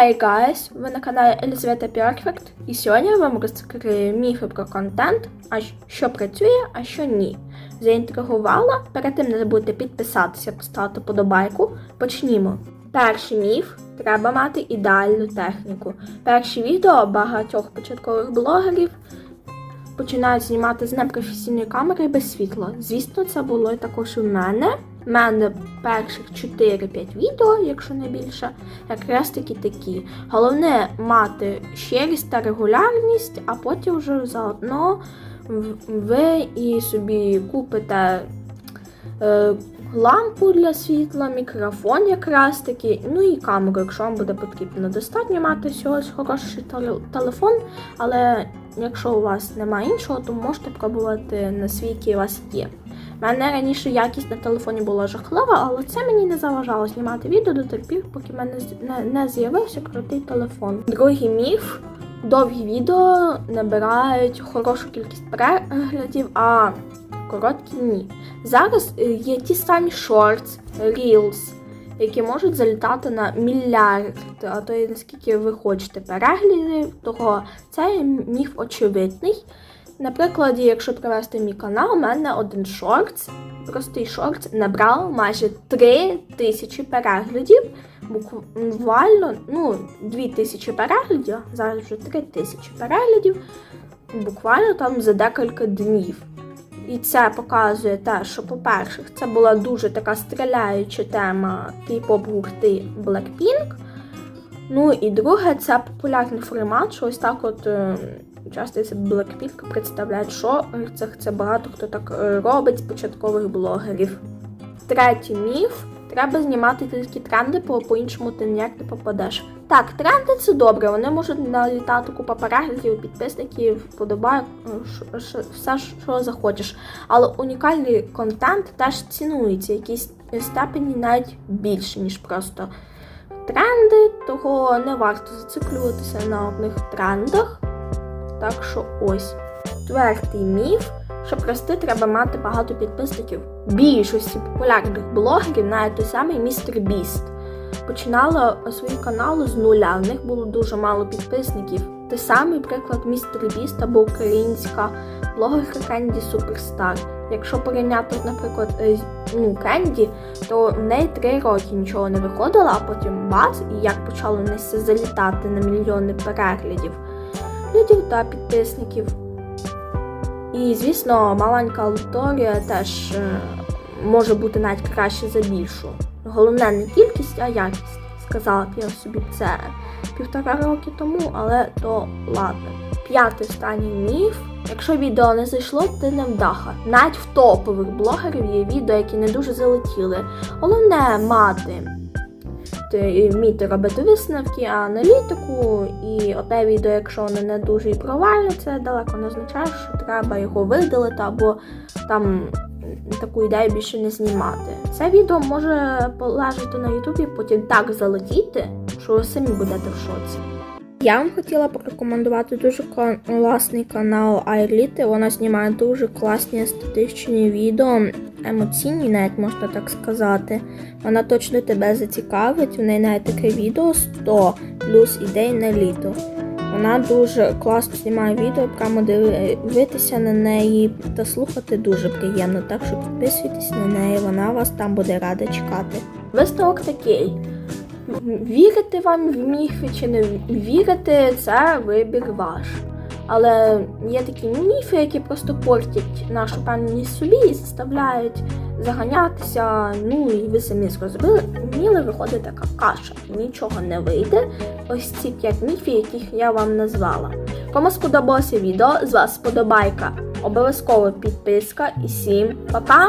Hi guys! Ви на каналі Елізавета Perfect і сьогодні я вам розкрию міфи про контент, а що працює, а що ні. Заінтригувала? Перед тим не забудьте підписатися, поставити подобайку. Почнімо. Перший міф треба мати ідеальну техніку. Перші відео багатьох початкових блогерів починають знімати з непрофесійної камери без світла. Звісно, це було також в мене. У мене перших 4-5 відео, якщо не більше, якраз таки такі. Головне мати щирість та регулярність, а потім вже заодно ви і собі купите е, лампу для світла, мікрофон якраз таки, ну і камеру, якщо вам буде потрібно. Достатньо мати всього хороший телефон, але якщо у вас немає іншого, то можете пробувати на свій, який у вас є. У мене раніше якість на телефоні була жахлива, але це мені не заважало знімати відео до пір, поки в мене не, з'явився крутий телефон. Другий міф. Довгі відео набирають хорошу кількість переглядів, а короткі ні. Зараз е, є ті самі shorts, reels, які можуть залітати на мільярд, а то і наскільки ви хочете переглядів, того це міф очевидний. Наприклад, якщо привести мій канал, у мене один шортс, простий шортс, набрав майже 3 тисячі переглядів. Буквально, ну, 2 тисячі переглядів, зараз вже 3 тисячі переглядів, буквально там за декілька днів. І це показує те, що, по-перше, це була дуже така стріляюча тема кей-поп гурти Blackpink. Ну і друге, це популярний формат, що ось так от це Blackpink представляють шорцах, це багато хто так е, робить з початкових блогерів. Третій міф. Треба знімати тільки тренди, бо по-іншому ти ніяк не попадеш. Так, тренди це добре, вони можуть налітати купа переглядів, підписників, вподобайок, е, все, що захочеш. Але унікальний контент теж цінується, в якійсь степені навіть більше, ніж просто тренди, того не варто зациклюватися на одних трендах. Так що ось. Четвертий міф, щоб рости, треба мати багато підписників. Більшості популярних блогерів, навіть той самий містер Біст, починала свої канали з нуля. В них було дуже мало підписників. Той самий приклад містер Біст або українська блогерка Кенді Суперстар. Якщо порівняти, наприклад, е, ну, Кенді, то в неї три роки нічого не виходило, а потім бац, і як почало в неї залітати на мільйони переглядів, глядів та підписників. І, звісно, маленька аудиторія теж е, може бути навіть краще за більшу. Головне не кількість, а якість. Сказала б я собі це півтора роки тому, але то ладно. П'ятий останній міф. Якщо відео не зайшло, ти не вдаха. Навіть в топових блогерів є відео, які не дуже залетіли. Головне мати ти вміти робити висновки, аналітику, і одне відео, якщо воно не дуже і провальне, це далеко не означає, що треба його видалити або там таку ідею більше не знімати. Це відео може полежати на Ютубі, потім так залетіти, що ви самі будете в шоці. Я вам хотіла порекомендувати дуже класний канал Айліти. Вона знімає дуже класні естетичні відео, емоційні, навіть можна так сказати. Вона точно тебе зацікавить. У неї навіть таке відео 100 плюс ідей на літо. Вона дуже класно знімає відео, прямо дивитися на неї та слухати дуже приємно. Так що підписуйтесь на неї, вона вас там буде рада чекати. Висновок такий. Вірити вам в міфи чи не вірити, це вибір ваш. Але є такі міфи, які просто портять нашу певність собі і заставляють заганятися. Ну і ви самі зрозуміли, виходить така каша. Нічого не вийде. Ось ці п'ять міфів, яких я вам назвала. Кому сподобалося відео, з вас сподобайка, обов'язково підписка і всім па-па!